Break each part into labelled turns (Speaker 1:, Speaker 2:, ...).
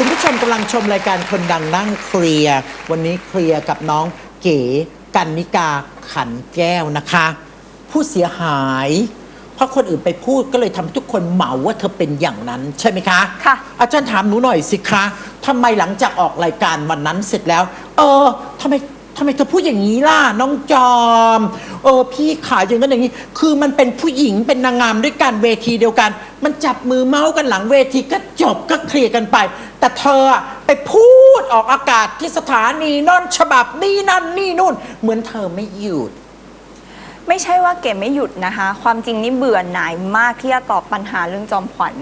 Speaker 1: คุณผู้ชมกำลังชมรายการคนดังนั่งเคลียร์วันนี้เคลียร์กับน้องเก๋กันนิกาขันแก้วนะคะ ผู้เสียหาย เพราะคนอื่นไปพูดก็เลยทำให้ทุกคนเหมาว่าเธอเป็นอย่างนั้นใช่ไหมคะ
Speaker 2: ค่ะ
Speaker 1: อาจารย์ถามหนูหน่อยสิคะทำไมหลังจากออกรายการวันนั้นเสร็จแล้ว เออทำไมทำไมเธอพูดอย่างนี้ล่ะน้องจอม เออพี่ขาอย่างนั้นอย่างนี้ คือมันเป็นผู้หญิงเป็นนางงามด้วยกันเวทีเดียวกัน มันจับมือเมาส์กันหลังเวทีก็จบก็เคลียร์กันไป แต่เธอไปพูดออกอากาศที่สถานีนอนฉบับนี่นั่นนี่นู่น เหมือนเธอไม่หยุด
Speaker 2: ไม่ใช่ว่าเก๋ไม่หยุดนะคะ ความจริงนี่เบื่อหน่ายมากที่จะตอบปัญหาเรื่องจอมขวัญ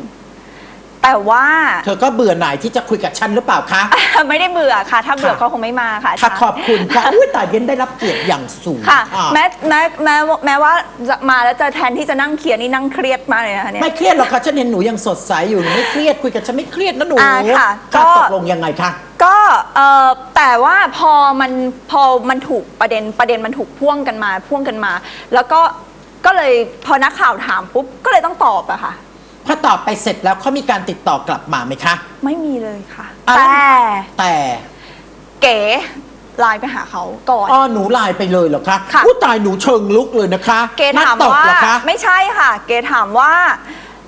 Speaker 2: แต่ว่า
Speaker 1: เธอก็เบื่อหน่ายที่จะคุยกับฉันหรือเปล่าคะ
Speaker 2: ไม่ได้เบื่อค่ะ ถ้าเบื่อ
Speaker 1: ค่ะ
Speaker 2: ก็คงไม่มาค่ะอา
Speaker 1: ค่ะ
Speaker 2: จารย์
Speaker 1: ขอบคุณค่ะอุ้ยแต่เย็นได้รับเกียรติอย่างสูง
Speaker 2: ค่ะ
Speaker 1: อะ
Speaker 2: แม้แม้แม้แม้ว่าจะมาแล้วจะแทนที่จะนั่งเคลียร์นี่นั่งเครียดมากเลยนะคะเนี่ย
Speaker 1: ไม่เครียดหรอกค่ะฉันเห็นหนูยังสดใสอยู่หนูไม่เครียดคุยกับฉันไม่เครียดนะหนู
Speaker 2: อ่าค่ะก็
Speaker 1: ตกลงยังไงคะ
Speaker 2: ก็เอ่อแต่ว่าพอมันพอมันถูกประเด็นประเด็นมันถูกพ่วงกันมาพ่วงกันมา แล้วก็ก็เลยพอนักข่าวถามปุ๊บก็เลยต้องตอบอะค่ะ
Speaker 1: พอตอบไปเสร็จแล้วเขามีการติดต่อกลับมาไหมคะ
Speaker 2: ไม่มีเลยค่ะ
Speaker 1: อะ
Speaker 2: แต่
Speaker 1: แต่
Speaker 2: เก๋ไลน์ไปหาเขาก่อน
Speaker 1: อ้อหนูไลน์ไปเลยเหรอคะ
Speaker 2: ค่ะ
Speaker 1: ผู้ตายหนูเชิงลุกเลยนะคะ
Speaker 2: เกถาม
Speaker 1: นัดตบ
Speaker 2: ว่า
Speaker 1: เหรอคะ
Speaker 2: ไม่ใช่ค่ะ เกถามว่า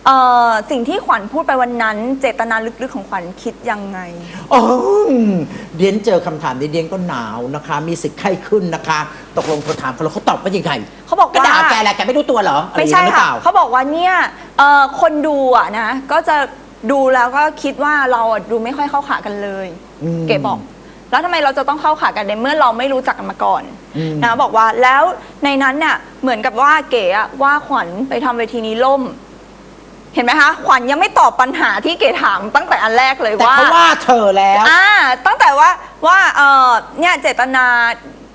Speaker 2: เอ่อสิ่งที่ขวัญพูดไปวันนั้น เจตนาลึกๆของขวัญคิดยังไง
Speaker 1: โอ้เดียนเจอคำถามนี้เดียนก็หนาวนะคะ มีสิทธิ์ไข้ขึ้นนะคะ ตกลงเธอถามเขาแล้วเขาตอบว่ายังไง
Speaker 2: เขาบอก
Speaker 1: ก็
Speaker 2: ว่า
Speaker 1: ด่าแกแหละแกไม่รู้ตัวเหรออะไร
Speaker 2: ไม่
Speaker 1: อย่า
Speaker 2: ใช่
Speaker 1: งนั้นหรือเป
Speaker 2: ค่ะ
Speaker 1: ล่า
Speaker 2: เขาบอกว่าเนี่ยเอ่อคนดูอะนะ ก็จะดูแล้วก็คิดว่าเราอะดูไม่ค่อยเข้าขากันเลย
Speaker 1: อืม
Speaker 2: เก๋บอก แล้วทำไมเราจะต้องเข้าขากันในเมื่อเราไม่รู้จักกันมาก่อน
Speaker 1: อืม
Speaker 2: นะบอกว่าแล้วในนั้นเนี่ยเหมือนกับว่าเก๋อะว่าขวัญไปทำเวทีนี้ล่ม เห็นไหมคะ ขวัญยังไม่ตอบปัญหาที่เก๋ถามตั้งแต่อันแรกเลย
Speaker 1: แต่
Speaker 2: ว่า
Speaker 1: เขาว่าเธอแล้ว
Speaker 2: อ่า ตั้งแต่ว่าว่าเออเนี่ยเจตนา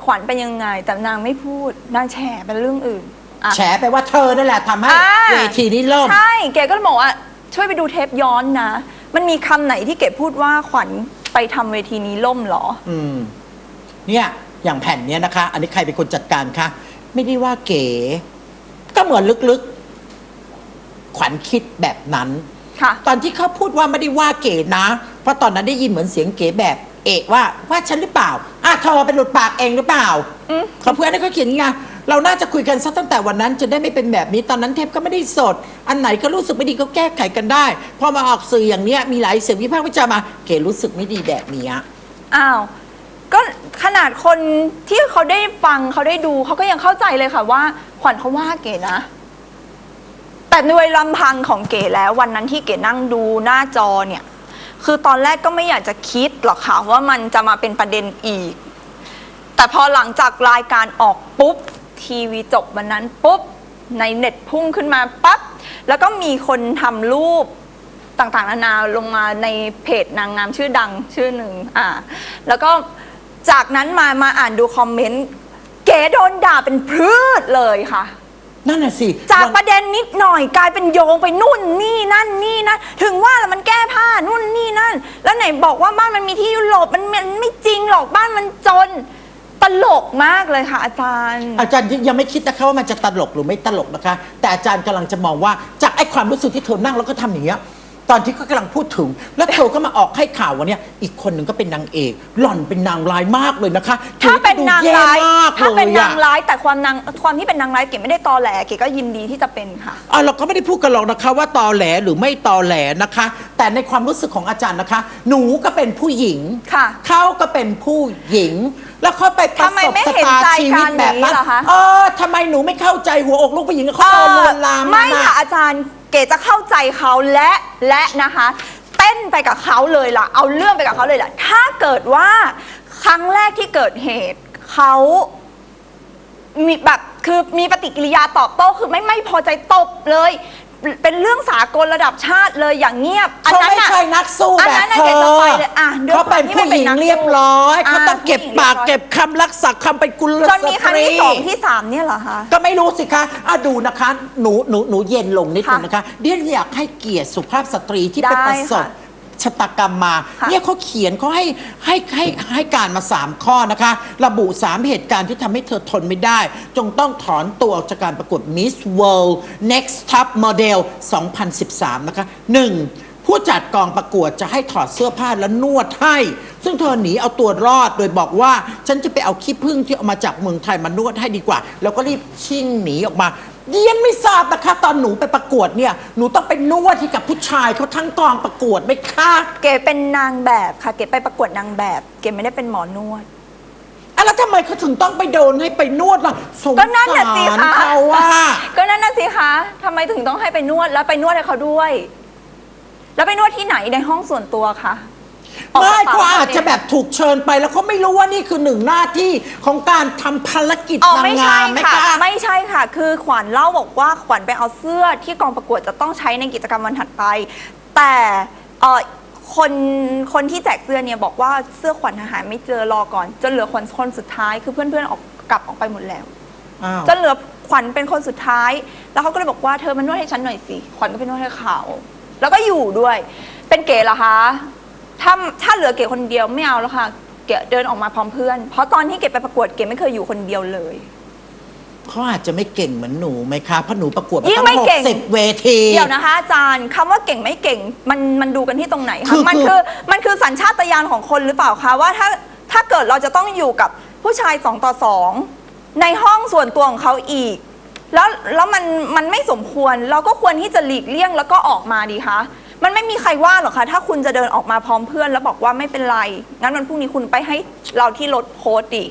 Speaker 2: ขวัญเป็นยังไง แต่นางไม่พูดนางแฉเป็นเรื่องอื่นอะ
Speaker 1: แฉไปว่าเธอนั่นแหละทำให้
Speaker 2: อ่า
Speaker 1: เวทีนี้ล่ม
Speaker 2: ใช่ เก๋ก็เลยบอกว่าช่วยไปดูเทปย้อนนะ มันมีคำไหนที่เก๋พูดว่าขวัญไปทำเวทีนี้ล่มเหรอ
Speaker 1: อืมเนี่ยอย่างแผ่นเนี้ยนะคะ อันนี้ใครเป็นคนจัดการคะ ไม่ได้ว่าเก๋ ก็เหมือนลึกๆ ขวัญคิดแบบนั้น
Speaker 2: ค่ะ
Speaker 1: ตอนที่เขาพูดว่าไม่ได้ว่าเก๋นะ เพราะตอนนั้นได้ยินเหมือนเสียงเก๋แบบ เอกว่าว่าฉันหรือเปล่าอะเธอเป็นหลุดปากเองหรือเปล่า
Speaker 2: อืม
Speaker 1: เขาเพื่อนเขาเขียนไงเราน่าจะคุยกันซะตั้งแต่วันนั้นจะได้ไม่เป็นแบบนี้ตอนนั้นเทปก็ไม่ได้สด อันไหนก็รู้สึกไม่ดีก็แก้ไขกันได้พอมาออกสื่ออย่างเนี้ยมีหลายเสียงวิพากษ์วิจารณ์มาเก๋รู้สึกไม่ดีแบบเนี้ย
Speaker 2: อ้าว ก็ขนาดคนที่เขาได้ฟังเขาได้ดูเขาก็ยังเข้าใจเลยค่ะว่า ขวัญเขาว่าเก๋นะ แต่โดยลำพังของเก๋แล้ววันนั้นที่เก๋นั่งดูหน้าจอเนี่ย คือตอนแรกก็ไม่อยากจะคิดหรอกค่ะว่ามันจะมาเป็นประเด็นอีก แต่พอหลังจากรายการออกปุ๊บ ทีวีจบวันนั้นปุ๊บ ในเน็ตพุ่งขึ้นมาปั๊บ แล้วก็มีคนทำรูปต่างๆนานาลงมาในเพจนางงามชื่อดังชื่อหนึ่งอ่า แล้วก็จากนั้นมามาอ่านดูคอมเมนต์ เก๋โดนด่าเป็นพืชเลยค่ะ
Speaker 1: นั่นน่ะสิ
Speaker 2: จาก
Speaker 1: วัน
Speaker 2: ประเด็นนิดหน่อยกลายเป็นโยงไปนู่นนี่นั่นนี่นั่นถึงว่าแล้วมันแก้ผ้านู่นนี่นั่น แล้วไหนบอกว่าบ้านมันมีที่ยุโรปมันมันไม่จริงหรอกบ้านมันจน ตลกมากเลยค่ะ อาจารย์
Speaker 1: อาจารย์ยังไม่คิดนะคะว่ามันจะตลกหรือไม่ตลกนะคะ แต่อาจารย์กำลังจะมองว่าจากไอ้ความรู้สึกที่เธอนั่งแล้วก็ทำอย่างเงี้ย ตอนที่เขากำลังพูดถึง แล้วเธอก็มาออกให้ข่าววันเนี้ยอีกคนหนึ่งก็เป็นนางเอก หล่อนเป็นนางร้ายมากเลยนะคะ
Speaker 2: ถ้าเป็นนางร้าย
Speaker 1: เธอดูแย่มาก
Speaker 2: ถ้าเป็น
Speaker 1: เลย
Speaker 2: นา
Speaker 1: อะ
Speaker 2: งร้ายแต่ความนางความที่เป็นนางร้ายเก๋ไม่ได้ตอแหลเก๋ก็ยินดีที่จะเป็นค่ะ
Speaker 1: อะเราก็ไม่ได้พูดกันหรอกนะคะ ว่าตอแหลหรือไม่ตอแหลนะคะ แต่ในความรู้สึกของอาจารย์นะคะ หนูก็เป็นผู้หญิง
Speaker 2: ค่ะ
Speaker 1: เขาก็เป็นผู้หญิง แล้วเขาไปประ
Speaker 2: ทำไม
Speaker 1: สบ
Speaker 2: ไม่
Speaker 1: ชะ
Speaker 2: เห็น
Speaker 1: ตา
Speaker 2: ใจ
Speaker 1: ชีวิต
Speaker 2: กัน
Speaker 1: แบบนั้น
Speaker 2: อย่างนี้เหรอคะ
Speaker 1: เออทำไมหนูไม่เข้าใจหัวอกลูกผู้หญิงเขาโดนลวนลาม
Speaker 2: ไม่
Speaker 1: มา
Speaker 2: ค่ะอาจารย์ เก๋จะเข้าใจเขาและและนะคะ เต้นไปกับเขาเลยล่ะ เอาเรื่องไปกับเขาเลยล่ะ ถ้าเกิดว่าครั้งแรกที่เกิดเหตุเขามีแบบคือมีปฏิกิริยาตอบโต้คือไม่ไม่พอใจตบเลย เป็นเรื่องสากลระดับชาติเลยอย่างเงียบอัน
Speaker 1: เขา
Speaker 2: นั้น
Speaker 1: ไม่
Speaker 2: น่ะ
Speaker 1: ใช่นักสู้
Speaker 2: อัน
Speaker 1: แบบ
Speaker 2: นั้นน่ะ
Speaker 1: เธ
Speaker 2: เก๋
Speaker 1: อ
Speaker 2: จะไปเลยอะด้วย
Speaker 1: เขาเป็น
Speaker 2: ควมที่
Speaker 1: ผู้
Speaker 2: ไม่
Speaker 1: หญิง
Speaker 2: นักสู้
Speaker 1: เรียบร้อยเขาะต้องเก็บ
Speaker 2: ผู้หญิง
Speaker 1: ปาก
Speaker 2: รียบร้อย
Speaker 1: เก็บคำรักษาคำเป็นกุลส
Speaker 2: จนมีครั้ง
Speaker 1: ตรี
Speaker 2: ที่สองที่สามเนี่ยเหรอคะ
Speaker 1: ก็ไม่รู้สิคะอะดูนะคะ หนูหนูหนูเย็นลงนิดนึง
Speaker 2: ค่ะ
Speaker 1: นะคะเดี๋ยวอยากให้เกียรติสุภาพสตรีที่ไป
Speaker 2: ได้
Speaker 1: ประสบ
Speaker 2: ค่ะ
Speaker 1: ชะตากรรมมา
Speaker 2: ค่ะ
Speaker 1: เนี่ยเขาเขียนเขาให้ให้ให้ให้การมา 3 ข้อนะคะ ระบุ 3 เหตุการณ์ที่ทำให้เธอทนไม่ได้ จงต้องถอนตัวออกจากการประกวด Miss World Next Top Model 2013 นะคะ 1. ผู้จัดกองประกวดจะให้ถอดเสื้อผ้าและนวดให้ ซึ่งเธอหนีเอาตัวรอดโดยบอกว่า ฉันจะไปเอาขี้ผึ้งที่เอามาจากเมืองไทยมานวดให้ดีกว่า แล้วก็รีบชิ่งหนีออกมา เดียนไม่ทราบนะคะ ตอนหนูไปประกวดเนี่ย หนูต้องไปนวดให้กับผู้ชายเขาทั้งกองประกวดไหมคะ
Speaker 2: เก๋เป็นนางแบบค่ะ เก๋ไปประกวดนางแบบ เก๋ไม่ได้เป็นหมอนวด
Speaker 1: อะแล้วทำไมเขาถึงต้องไปโดนให้ไปนวดล่ะสง
Speaker 2: ก็นั่นน่ะสิ
Speaker 1: ร
Speaker 2: คะ
Speaker 1: เขาว่า
Speaker 2: ก็นั่นน่ะสิคะทำไมถึงต้องให้ไปนวดแล้วไปนวดให้เขาด้วย แล้วไปนวดที่ไหนในห้องส่วนตัวคะออก
Speaker 1: ไม่
Speaker 2: กระ
Speaker 1: เขา
Speaker 2: ป๋
Speaker 1: อาจจะแบบถูกเชิญไปแล้วเขาไม่รู้ว่านี่คือหนึ่งหน้าที่ของการทำภารกิจ
Speaker 2: อ๋อนา
Speaker 1: ง
Speaker 2: ไม่
Speaker 1: งา
Speaker 2: ใช่
Speaker 1: มไหม
Speaker 2: ค่ะ
Speaker 1: คะ
Speaker 2: ไม่ใคือขวัญเล่าบอกว่าขวัญไปเอาเสื้อที่กองประกวดจะต้องใช้ในกิจกรรมวันถัดไป แต่เอ่อคนคนที่แจกเสื้อเนี่ยบอกว่าเสื้อขวัญหาไม่เจอรอก่อน จนเหลือคนคนสุดท้าย คือเพื่อนๆออกกลับออกไปหมดแล้ว
Speaker 1: อ้าว
Speaker 2: จนเหลือขวัญเป็นคนสุดท้าย แล้วเขาก็เลยบอกว่าเธอมานวดให้ฉันหน่อยสิขวัญก็ไปนวดให้เขาแล้วก็อยู่ด้วย เป็นเก๋เหรอคะถ้าถ้าเหลือเก๋คนเดียวไม่เอาแล้วค่ะเก๋เดินออกมาพร้อมเพื่อน เพราะตอนที่เก๋ไปประกวดเก๋ไม่เคยอยู่คนเดียวเลย
Speaker 1: เขาอาจจะไม่เก่งเหมือนหนูไหมคะเพราะหนูประกวดมา
Speaker 2: ยิ่ง
Speaker 1: ตั้
Speaker 2: ไม่
Speaker 1: งหก
Speaker 2: เก่ง
Speaker 1: สิบเวที
Speaker 2: เดี๋ยวนะคะอาจารย์คำว่าเก่งไม่เก่งมันมันดูกันที่ตรงไหน
Speaker 1: คื
Speaker 2: คะ
Speaker 1: อ
Speaker 2: มัน
Speaker 1: คือ
Speaker 2: คือมันคือสัญชาตญาณของคนหรือเปล่าคะว่าถ้าถ้าเกิดเราจะต้องอยู่กับผู้ชายสองต่อสองในห้องส่วนตัวของเขาอีก แล้วแล้วมันมันไม่สมควรเราก็ควรที่จะหลีกเลี่ยงแล้วก็ออกมาดีคะมันไม่มีใครว่าหรอกคะถ้าคุณจะเดินออกมาพร้อมเพื่อนแล้วบอกว่าไม่เป็นไรงั้นวันพรุ่งนี้คุณไปให้เราที่รถโพสต์ดิ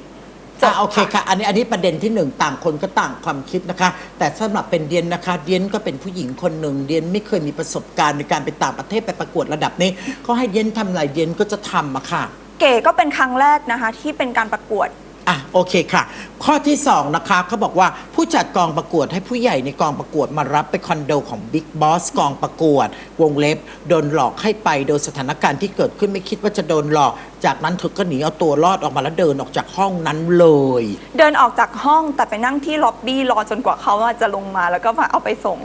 Speaker 2: จ
Speaker 1: อะ
Speaker 2: บ
Speaker 1: โอเคค่ะ อันนี้อันนี้ประเด็นที่หนึ่งต่างคนก็ต่างความคิดนะคะ แต่สำหรับเป็นเดียนนะคะ เดียนก็เป็นผู้หญิงคนหนึ่งเดียนไม่เคยมีประสบการณ์ในการไปต่างประเทศไปประกวดระดับนี้เขาให้เดียนทำอะไรเดียนก็จะทำอะค่ะ
Speaker 2: เก๋ก็เป็นครั้งแรกนะคะ ที่เป็นการประกวด
Speaker 1: อะโอเคค่ะ ข้อที่ 2 นะคะเขาบอกว่าผู้จัดกองประกวดให้ผู้ใหญ่ในกองประกวดมารับไปคอนโดของบิ๊กบอสกองประกวด วงเล็บ โดนหลอกให้ไปโดยสถานการณ์ที่เกิดขึ้นไม่คิดว่าจะโดนหลอก จากนั้นเธอก็หนีเอาตัวรอดออกมาแล้วเดินออกจากห้องนั้นเลย
Speaker 2: เดินออกจากห้องแต่ไปนั่งที่ล็อบบี้รอจนกว่าเขาอะจะลงมาแล้วก็มาเอาไปส่ง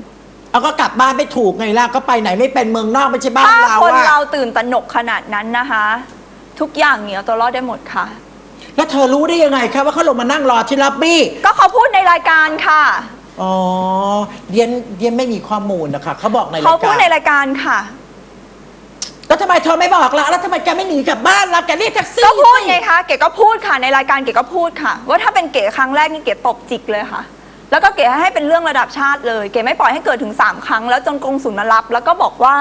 Speaker 1: เอาก็กลับบ้านไม่ถูกไงล่ะก็ไปไหนไม่เป็นเมืองนอกไม่ใช่บ้าน
Speaker 2: ถ้า
Speaker 1: เรา
Speaker 2: คน
Speaker 1: อะ
Speaker 2: เราตื่นตระหนกขนาดนั้นนะคะ ทุกอย่างเหนียวตัวรอดได้หมดค่ะ
Speaker 1: แล้วเธอรู้ได้ยังไงคะว่าเขาลงมานั่งรอที่ล็อบบี้
Speaker 2: ก็เขาพูดในรายการค่ะ
Speaker 1: อ๋อเดียนเดียนไม่มีข้อมูลนะคะเขาบอกใน
Speaker 2: เขา
Speaker 1: ราย
Speaker 2: พู
Speaker 1: กา
Speaker 2: ด
Speaker 1: ร
Speaker 2: ในรายการค่ะ
Speaker 1: แล้วทำไมเธอไม่บอกล่ะแล้วทำไมแกไม่หนีกลับบ้านล่ะแกเรียกแท็กซี่
Speaker 2: ก็พูด
Speaker 1: สิ
Speaker 2: ไงคะ เก๋ก็พูดค่ะ ในรายการเก๋ก็พูดค่ะ ว่าถ้าเป็นเก๋ครั้งแรกนี่เก๋ตบจิกเลยค่ะ แล้วก็เก๋ให้เป็นเรื่องระดับชาติเลย เก๋ไม่ปล่อยให้เกิดถึงสามครั้ง แล้วจนกงสุลมารับ แล้วก็บอกว่า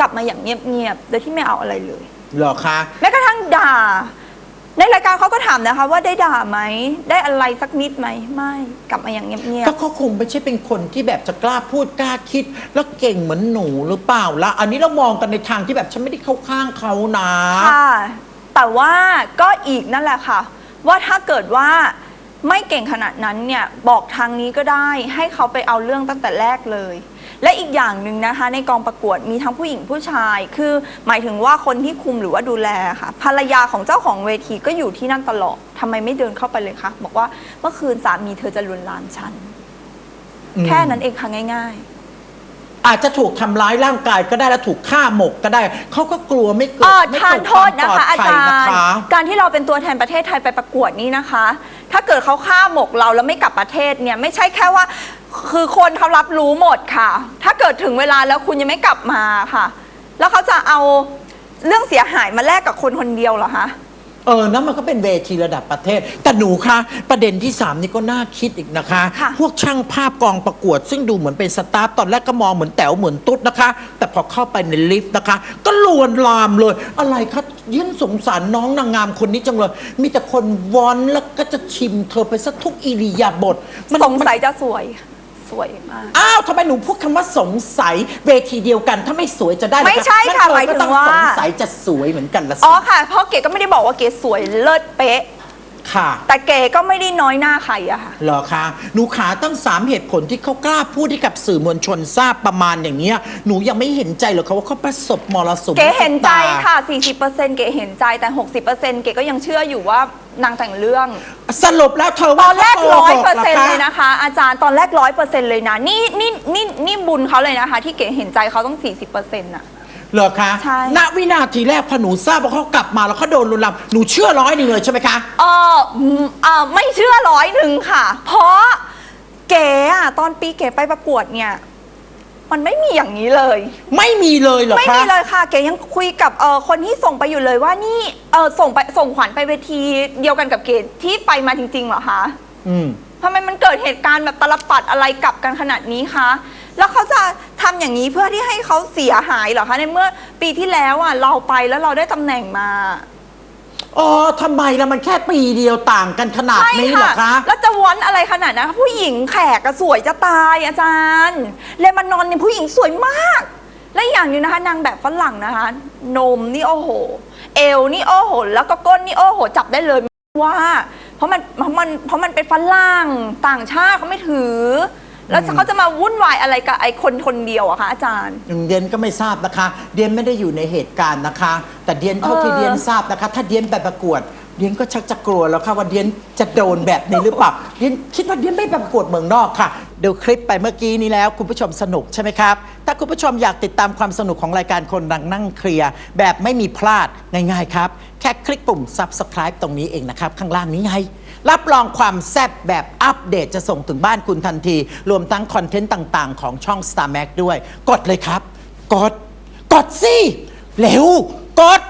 Speaker 2: กลับมาอย่างเงียบๆโดยที่ไม่เอาอะไรเลย
Speaker 1: เหรอคะ
Speaker 2: แม้กระทั่งด่า ในรายการเขาก็ถามนะคะ ว่าได้ด่าไหมได้อะไรสักนิดไหมไม่กลับมาอย่างเงียบ
Speaker 1: ก็เขาคงไม่ใช่เป็นคนที่แบบจะกล้าพูดกล้าคิด แล้วเก่งเหมือนหนูหรือเปล่าล่ะอันนี้เรามองกันในทางที่แบบฉันไม่ได้เข้าข้างเขานะ
Speaker 2: ๆค่ะ แต่ว่าก็อีกนั่นแหละค่ะ ว่าถ้าเกิดว่าไม่เก่งขนาดนั้นเนี่ยบอกทางนี้ก็ได้ ให้เขาไปเอาเรื่องตั้งแต่แรกเลย และอีกอย่างหนึ่งนะคะ ในกองประกวดมีทั้งผู้หญิงผู้ชาย คือหมายถึงว่าคนที่คุมหรือว่าดูแลค่ะภรรยาของเจ้าของเวทีก็อยู่ที่นั่นตลอดทำไมไม่เดินเข้าไปเลยคะบอกว่าเมื่อคืนสามีเธอจะลวนลามฉัน
Speaker 1: อืม
Speaker 2: แค่นั้นเองค่ะง่าย
Speaker 1: อาจจะถูกทำร้ายร่างกายก็ได้แล้วถูกฆ่าหมกก็ได้ เขาก็กลัวไม่
Speaker 2: ๆ
Speaker 1: เกิด
Speaker 2: เออ
Speaker 1: ไม่
Speaker 2: ทาน
Speaker 1: เกิด
Speaker 2: โทษนะ
Speaker 1: วมปล
Speaker 2: คะ
Speaker 1: ด
Speaker 2: อา
Speaker 1: ภั
Speaker 2: จาร
Speaker 1: นะ
Speaker 2: ย์
Speaker 1: คะ
Speaker 2: การที่เราเป็นตัวแทนประเทศไทยไปประกวดนี้นะคะ ถ้าเกิดเขาฆ่าหมกเราแล้วไม่กลับประเทศเนี่ยไม่ใช่แค่ว่า คือคนเขารับรู้หมดค่ะ ถ้าเกิดถึงเวลาแล้วคุณยังไม่กลับมาค่ะ แล้วเขาจะเอาเรื่องเสียหายมาแลกกับคนคนเดียวเหรอคะ
Speaker 1: เออนั่นมันก็เป็นเวทีระดับประเทศ แต่หนูคะ ประเด็นที่ 3 นี่ก็น่าคิดอีกนะคะ
Speaker 2: ค่ะ
Speaker 1: พวกช่างภาพกองประกวด ซึ่งดูเหมือนเป็นสตาฟตอนแรกก็มองเหมือนแต๋วเหมือนตุ๊ดนะคะ แต่พอเข้าไปในลิฟต์นะคะ ก็ลวนลามเลย อะไรคะยิ่งสงสารน้องนางงามคนนี้จังเลย มีแต่คนวอนแล้วก็จะชิมเธอไปซะทุกอิริยาบถมัน
Speaker 2: สงสัยจะสวย สวยมาก
Speaker 1: อ้าวทำไมหนูพูดคำว่าสงสัยเวทีเดียวกันถ้าไม่สวยจะได้เหรอ
Speaker 2: ไม่ใช่ค่ะ
Speaker 1: งั้นเธอ
Speaker 2: หมายถึง
Speaker 1: ก็ต้อง
Speaker 2: ว่า
Speaker 1: สงสัยจะสวยเหมือนกันละสิ
Speaker 2: อ๋อค่ะเพราะเก๋ก็ไม่ได้บอกว่าเก๋สวยเลิศเป๊ะ
Speaker 1: ค่ะ
Speaker 2: แต่เก๋ก็ไม่ได้น้อยหน้าใครอะค่ะ
Speaker 1: เหรอคะหนูขาตั้งสามเหตุผลที่เขากล้าพูดให้กับสื่อมวลชนทราบประมาณอย่างเงี้ยหนูยังไม่เห็นใจเหรอคะว่าเขาประสบมรสุม
Speaker 2: เก๋เห็นใจ
Speaker 1: ชะตา
Speaker 2: ค่ะ 40%เก๋เห็นใจแต่ 60%เก๋ก็ยังเชื่ออยู่ว่านางแต่งเรื่อง
Speaker 1: สรุปแล้วเธอ
Speaker 2: ต
Speaker 1: ว่า
Speaker 2: อนแรก
Speaker 1: ขา
Speaker 2: ร้อย
Speaker 1: โก
Speaker 2: เปอร์
Speaker 1: ห
Speaker 2: เซ็น
Speaker 1: ก
Speaker 2: ต์
Speaker 1: ห
Speaker 2: เลยนะคะ อาจารย์ตอนแรกร้อยเปอร์เซ็นต์เลยนะนี่นี่นี่นี่บุญเขาเลยนะคะ ที่เก๋เห็นใจเขาต้อง 40%น่ะ
Speaker 1: เหรอคะ
Speaker 2: ใช่
Speaker 1: ณวินาทีแรกพอหนูทราบว่าเขากลับมาแล้วเขาโดนลุนลามหนูเชื่อร้อยหนึ่งเลยใช่ไหมคะ
Speaker 2: เอออืมเออไม่เชื่อร้อยหนึ่งค่ะ เพราะเก๋อะตอนปีเก๋ไปประกวดเนี่ย มันไม่มีอย่างนี้เลย
Speaker 1: ไม่มีเลยเหรอ
Speaker 2: ไม่
Speaker 1: คะ
Speaker 2: มีเลยค่ะ เก๋ยังคุยกับเอ่อคนที่ส่งไปอยู่เลยว่านี่เออส่งไปส่งขวัญไปเวทีเดียวกันกับเก๋ที่ไปมาจริงๆเหรอคะ
Speaker 1: อืม
Speaker 2: ทำไมมันเกิดเหตุการณ์แบบตลปัดอะไรกลับกันขนาดนี้คะ แล้วเขาจะทำอย่างนี้เพื่อที่ให้เขาเสียหายเหรอคะในเมื่อปีที่แล้วอะเราไปแล้วเราได้ตำแหน่งมา
Speaker 1: อ๋อทำไมล่ะมันแค่ปีเดียวต่างกันขนาด
Speaker 2: ใช่
Speaker 1: นี้เหรอคะ
Speaker 2: แล้วจะวันอะไรขนาดนั้นผู้หญิงแขกก็สวยจะตายอาจารย์เลมานอนเนี่ยผู้หญิงสวยมาก และอีกอย่างหนึงนะคะนางแบบฝรั่งนะคะ นมนี่โอ้โห เอวนี่โอ้โห แล้วก็ก้นนี่โอ้โห จับได้เลยว่า เพราะมันเพราะมันเพราะมันเป็นฝรั่งต่างชาติเขาไม่ถือ แล้วเขาจะมาวุ่นวายอะไรกับไอ้คนคนเดียวอะคะอาจารย์
Speaker 1: เดียนก็ไม่ทราบนะคะ เดียนไม่ได้อยู่ในเหตุการณ์นะคะ แต่เดียนเท่าที่
Speaker 2: เออ
Speaker 1: เดียนทราบนะคะ ถ้าเดียนไปประกวด เดียนก็ชักจะกลัวแล้วค่ะว่าเดียนจะโดนแบบนี้หรือเปล่าเดียนคิดว่าเดียนไม่ไปประกวดเมืองนอกค่ะดูคลิปไปเมื่อกี้นี้แล้วคุณผู้ชมสนุกใช่ไหมครับ ถ้าคุณผู้ชมอยากติดตามความสนุกของรายการคนดังนั่งเคลียร์แบบไม่มีพลาดง่ายๆครับ แค่คลิกปุ่ม subscribe ตรงนี้เองนะครับ ข้างล่างนี้ไง รับรองความแซ่บแบบอัปเดตจะส่งถึงบ้านคุณทันที รวมทั้งคอนเทนต์ต่างๆ ของช่อง Star Max ด้วย กดเลยครับ กด กดสิเร็ว กด